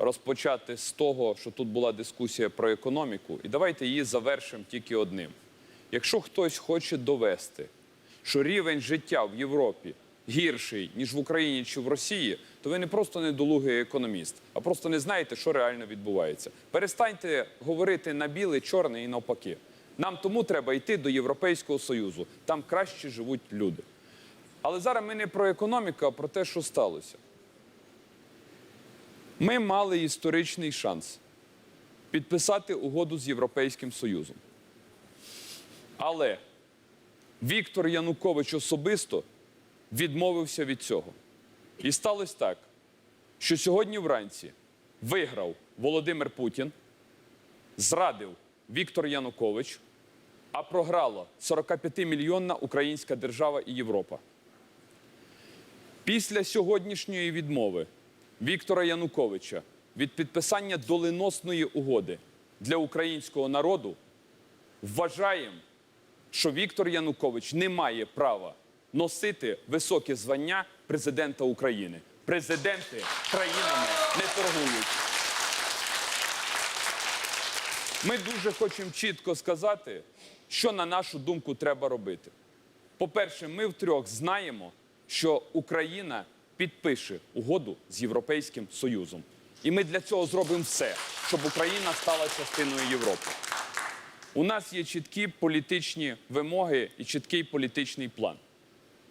розпочати з того, що тут була дискусія про економіку, і давайте її завершимо тільки одним. Якщо хтось хоче довести, що рівень життя в Європі гірший, ніж в Україні чи в Росії, то ви не просто недолугий економіст, а просто не знаєте, що реально відбувається. Перестаньте говорити на біле, чорне і навпаки. Нам тому треба йти до Європейського Союзу. Там краще живуть люди. Але зараз ми не про економіку, а про те, що сталося. Ми мали історичний шанс підписати угоду з Європейським Союзом. Але Віктор Янукович особисто відмовився від цього. І сталося так, що сьогодні вранці виграв Володимир Путін, зрадив Віктор Янукович, а програла 45-мільйонна українська держава і Європа. Після сьогоднішньої відмови Віктора Януковича від підписання доленосної угоди для українського народу вважаємо, що Віктор Янукович не має права носити високе звання президента України. Президенти країнами не торгують. Ми дуже хочемо чітко сказати, що на нашу думку треба робити. По-перше, ми втрьох знаємо, що Україна підпише угоду з Європейським Союзом. І ми для цього зробимо все, щоб Україна стала частиною Європи. У нас є чіткі політичні вимоги і чіткий політичний план.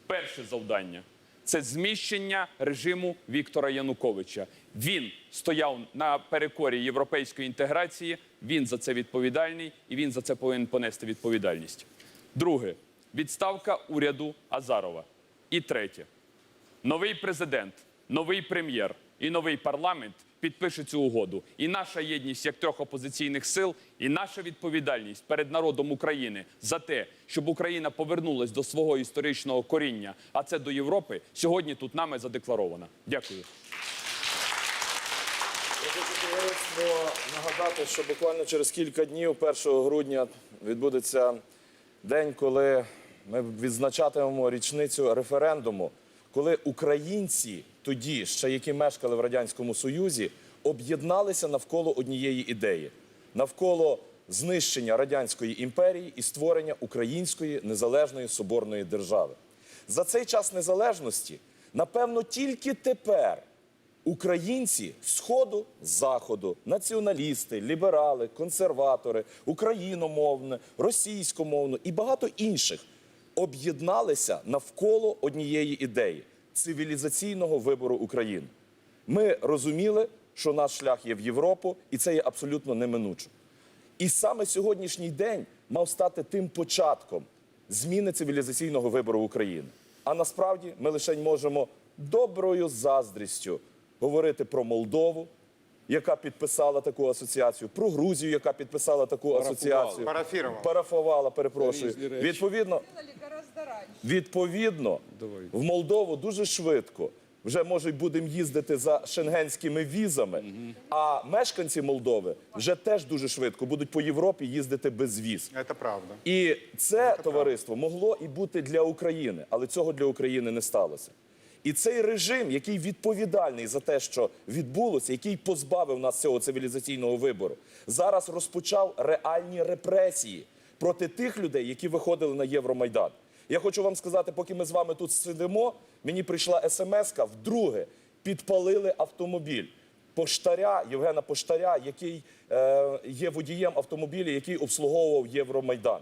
Перше завдання це зміщення режиму Віктора Януковича. Він стояв на перекорі європейської інтеграції, він за це відповідальний і він за це повинен понести відповідальність. Друге відставка уряду Азарова. І третє новий президент, новий прем'єр і новий парламент підпишуть цю угоду. І наша єдність як трьох опозиційних сил, і наша відповідальність перед народом України за те, щоб Україна повернулась до свого історичного коріння, а це до Європи, сьогодні тут нами задекларована. Дякую. Нагадати, що буквально через кілька днів, 1 грудня, відбудеться день, коли ми відзначатимемо річницю референдуму, коли українці, тоді ще які мешкали в радянському союзі, об'єдналися навколо однієї ідеї навколо знищення радянської імперії і створення української незалежної соборної держави. За цей час незалежності, напевно, тільки тепер Українці сходу заходу, націоналісти, ліберали, консерватори, україномовне, російськомовне і багато інших об'єдналися навколо однієї ідеї цивілізаційного вибору України. Ми розуміли, що наш шлях є в Європу, і це є абсолютно неминучим. І саме сьогоднішній день мав стати тим початком зміни цивілізаційного вибору України. А насправді ми лише можемо доброю заздрістю говорити про Молдову, яка підписала таку асоціацію, про Грузію, яка підписала таку асоціацію. Парафірувала. Парафувала, перепрошую. Відповідно. Відповідно, в Молдову дуже швидко. Вже може будемо їздити за шенгенськими візами. А мешканці Молдови вже теж дуже швидко будуть по Європі їздити без віз. Это правда. І це товариство могло і бути для України, але цього для України не сталося. І цей режим, який відповідальний за те, що відбулося, який позбавив нас цього цивілізаційного вибору, зараз розпочав реальні репресії проти тих людей, які виходили на Євромайдан. Я хочу вам сказати, поки ми з вами тут сидимо, мені прийшла смс-ка, вдруге підпалили автомобіль поштаря Євгена Поштаря, який е, є водієм автомобіля, який обслуговував Євромайдан.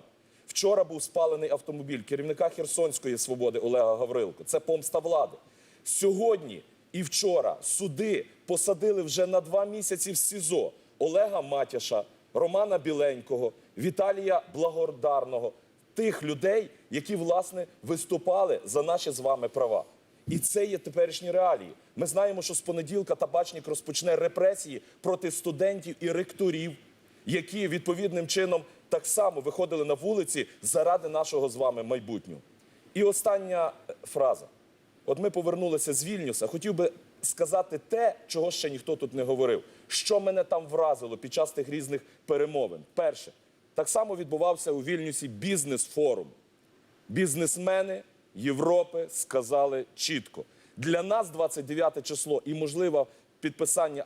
Вчора був спалений автомобіль керівника Херсонської свободи Олега Гаврилко. Це помста влади. Сьогодні і вчора суди посадили вже на два місяці в СІЗО Олега Матяша, Романа Біленького, Віталія Благодарного, тих людей, які власне виступали за наші з вами права. І це є теперішні реалії. Ми знаємо, що з понеділка табачник розпочне репресії проти студентів і ректорів, які відповідним чином так само виходили на вулиці заради нашого з вами майбутнього. І остання е, фраза. От ми повернулися з Вільнюса. Хотів би сказати те, чого ще ніхто тут не говорив. Що мене там вразило під час тих різних перемовин. Перше, так само відбувався у Вільнюсі бізнес-форум. Бізнесмени Європи сказали чітко: для нас 29 число і можливо підписання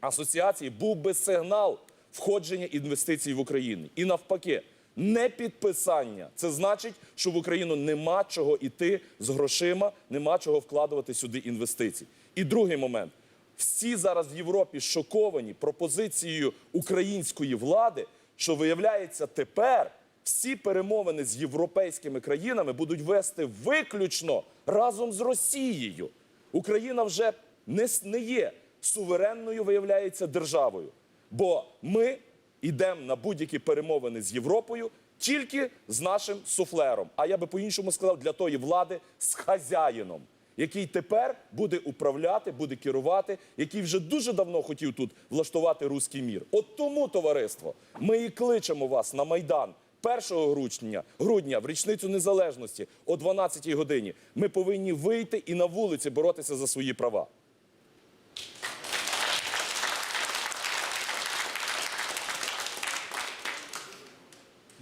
асоціації був би сигнал входження інвестицій в Україну. І навпаки, не підписання. Це значить, що в Україну нема чого йти з грошима, нема чого вкладувати сюди інвестицій. І другий момент. Всі зараз в Європі шоковані пропозицією української влади, що виявляється тепер всі перемовини з європейськими країнами будуть вести виключно разом з Росією. Україна вже не, є суверенною, виявляється, державою. Бо ми йдемо на будь-які перемовини з Європою тільки з нашим суфлером. А я би по-іншому сказав, для тої влади з хазяїном, який тепер буде управляти, буде керувати, який вже дуже давно хотів тут влаштувати руський мір. От тому, товариство, ми і кличемо вас на Майдан. 1 грудня, грудня в річницю незалежності о 12-й годині ми повинні вийти і на вулиці боротися за свої права.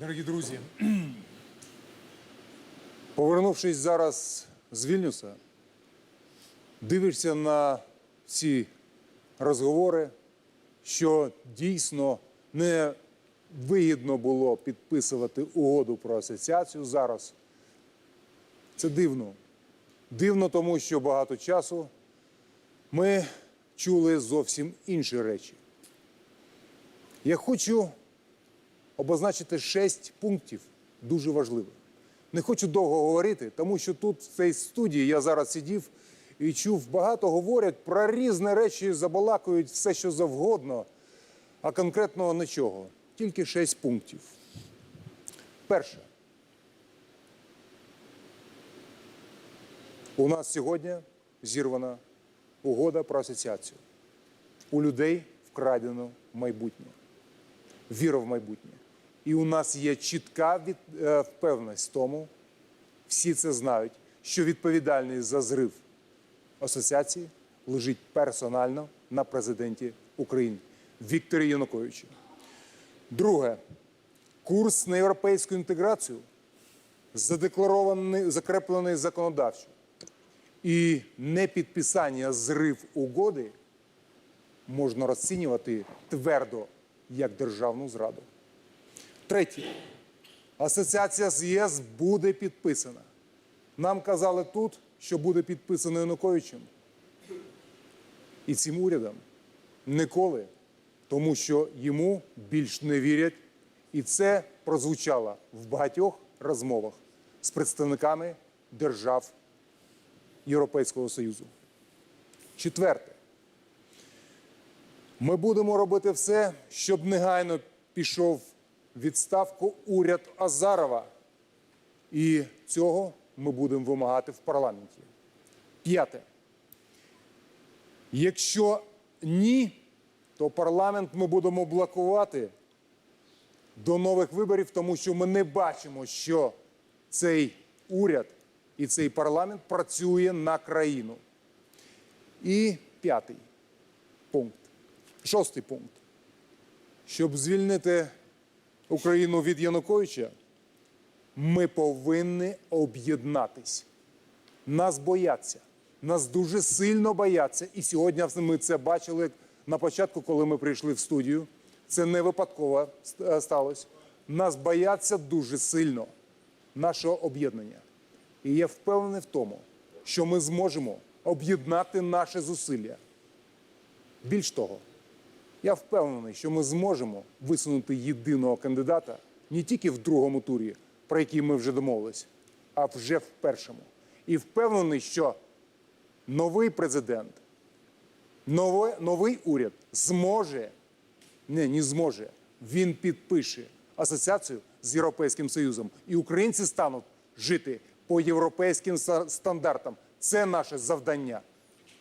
Дорогі друзі, повернувшись зараз з Вільнюса, дивишся на ці розговори, що дійсно не вигідно було підписувати угоду про асоціацію зараз. Це дивно. Дивно, тому що багато часу ми чули зовсім інші речі. Я хочу обозначити шість пунктів дуже важливих. Не хочу довго говорити, тому що тут, в цій студії, я зараз сидів і чув, багато говорять про різні речі, забалакують все, що завгодно, а конкретного нічого. Тільки шість пунктів. Перше. У нас сьогодні зірвана угода про асоціацію. У людей вкрадено майбутнє віра в майбутнє. І у нас є чітка від, е, впевненість в тому, всі це знають, що відповідальність за зрив асоціації лежить персонально на президенті України Вікторі Януковичу. Друге, курс на європейську інтеграцію задекларований, закреплений законодавчо. І непідписання зрив угоди можна розцінювати твердо як державну зраду. Третє. Асоціація з ЄС буде підписана. Нам казали тут, що буде підписано Януковичем. І цим урядом ніколи, тому що йому більш не вірять. І це прозвучало в багатьох розмовах з представниками держав Європейського Союзу. Четверте. Ми будемо робити все, щоб негайно пішов відставку уряд Азарова. І цього ми будемо вимагати в парламенті. П'яте. Якщо ні, то парламент ми будемо блокувати до нових виборів, тому що ми не бачимо, що цей уряд і цей парламент працює на країну. І п'ятий пункт. Шостий пункт. Щоб звільнити Україну від Януковича, ми повинні об'єднатись. Нас бояться. Нас дуже сильно бояться. І сьогодні ми це бачили на початку, коли ми прийшли в студію. Це не випадково сталося. Нас бояться дуже сильно нашого об'єднання. І я впевнений в тому, що ми зможемо об'єднати наші зусилля. Більш того, я впевнений, що ми зможемо висунути єдиного кандидата не тільки в другому турі, про який ми вже домовились, а вже в першому. І впевнений, що новий президент, нове, новий уряд зможе, не, не зможе, він підпише асоціацію з Європейським Союзом. І українці стануть жити по європейським стандартам. Це наше завдання.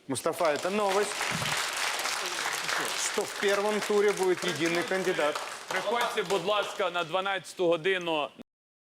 Мустафа, это новость, что в первом туре будет единый кандидат. Приходьте, будь ласка, на 12 годину